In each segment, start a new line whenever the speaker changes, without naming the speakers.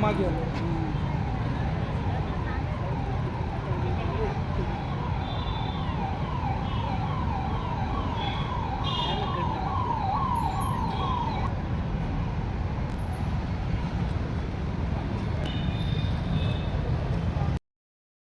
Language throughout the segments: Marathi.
मागे.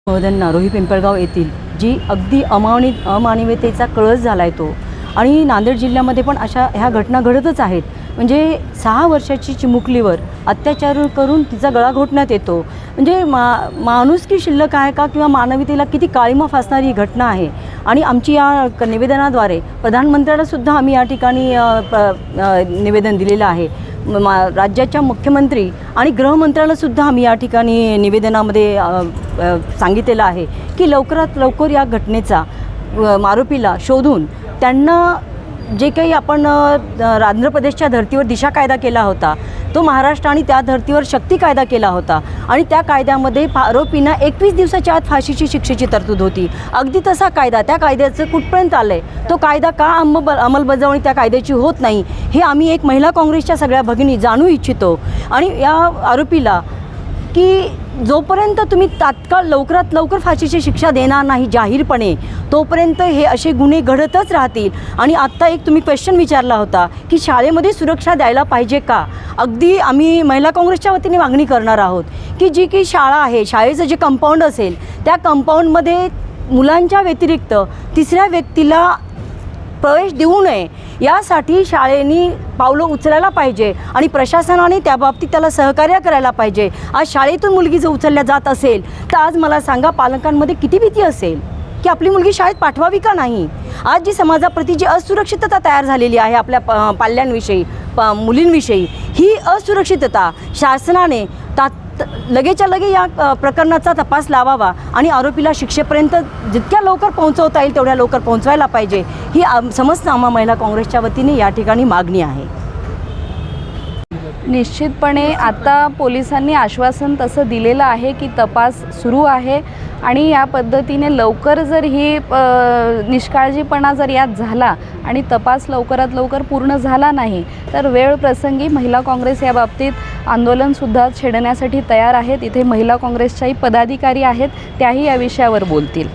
महोदयांना रोही पिंपळगाव येथील जी अगदी अमावणी अमानवीयतेचा कळस झाला आहे तो. आणि नांदेड जिल्ह्यामध्ये पण अशा ह्या घटना घडतच आहेत. म्हणजे सहा वर्षाची चिमुकलीवर अत्याचार करून तिचा गळा घोटण्यात येतो. म्हणजे मा माणुसकी शिल्लक आहे का किंवा मानवीतेला किती काळीमा फासणारी ही घटना आहे? आणि आमची या क- निवेदनाद्वारे प्रधानमंत्र्यालासुद्धा आम्ही या ठिकाणी प- निवेदन दिलेलं आहे. म- मा राज्याच्या मुख्यमंत्री आणि गृहमंत्र्यालासुद्धा आम्ही या ठिकाणी निवेदनामध्ये सांगितलेलं आहे की लवकरात लवकर या घटनेचा आरोपीला शोधून त्यांना जे काही आपण आंध्र प्रदेशच्या धर्तीवर दिशा कायदा केला होता तो महाराष्ट्र आणि त्या धर्तीवर शक्ती कायदा केला होता आणि त्या कायद्यामध्ये फा- आरोपींना एकवीस दिवसाच्या आत फाशीची शिक्षेची तरतूद होती. अगदी तसा कायदा त्या कायद्याचं कुठपर्यंत आलं आहे तो कायदा का अंब अंमलबजावणी त्या कायद्याची होत नाही हे आम्ही एक महिला काँग्रेसच्या सगळ्या भगिनी जाणू इच्छितो. आणि या आरोपीला की जोपर्यंत तुम्ही तात्काळ लवकरात लवकर फाशीची शिक्षा देणार नाही जाहीरपणे तोपर्यंत हे असे गुन्हे घडतच राहतील. आणि आत्ता एक तुम्ही क्वेश्चन विचारला होता की शाळेमध्ये सुरक्षा द्यायला पाहिजे का? अगदी आम्ही महिला काँग्रेसच्या वतीने मागणी करणार आहोत की जी की शाळा आहे शाळेचं जे कंपाऊंड असेल त्या कंपाऊंडमध्ये मुलांच्या व्यतिरिक्त तिसऱ्या व्यक्तीला प्रवेश देऊ नये. यासाठी शाळेनी पावलं उचलायला पाहिजे आणि प्रशासनाने त्याबाबतीत त्याला सहकार्य करायला पाहिजे. आज शाळेतून मुलगी जर उचलल्या जात असेल तर आज मला सांगा पालकांमध्ये किती भीती असेल? की आपली मुलगी शाळेत पाठवावी का नाही? आज जी समाजाप्रती जी असुरक्षितता तयार झालेली आहे आपल्या प पाल्यांविषयी प मुलींविषयी ही असुरक्षितता शासनाने तात लगेच्या लगे या प्रकरणाचा तपास लावावा आणि आरोपीला शिक्षेपर्यंत जितक्या लवकर पोहोचवता येईल तेवढ्या लवकर पोहोचवायला पाहिजे. ही आम- समस्त आम्हा महिला काँग्रेसच्या वतीने या ठिकाणी मागणी आहे.
निश्चितपणे आता पोलिसांनी आश्वासन तसं दिलेलं आहे की तपास सुरू आहे. आणि या पद्धतीने लवकर जर ही निष्काळजीपणा जर यात झाला आणि तपास लवकरात लवकर पूर्ण झाला नाही तर वेळ प्रसंगी महिला काँग्रेस या बाबतीत आंदोलनसुद्धा छेडण्यासाठी तयार आहेत. इथे महिला काँग्रेसच्याही पदाधिकारी आहेत त्याही या विषयावर बोलतील.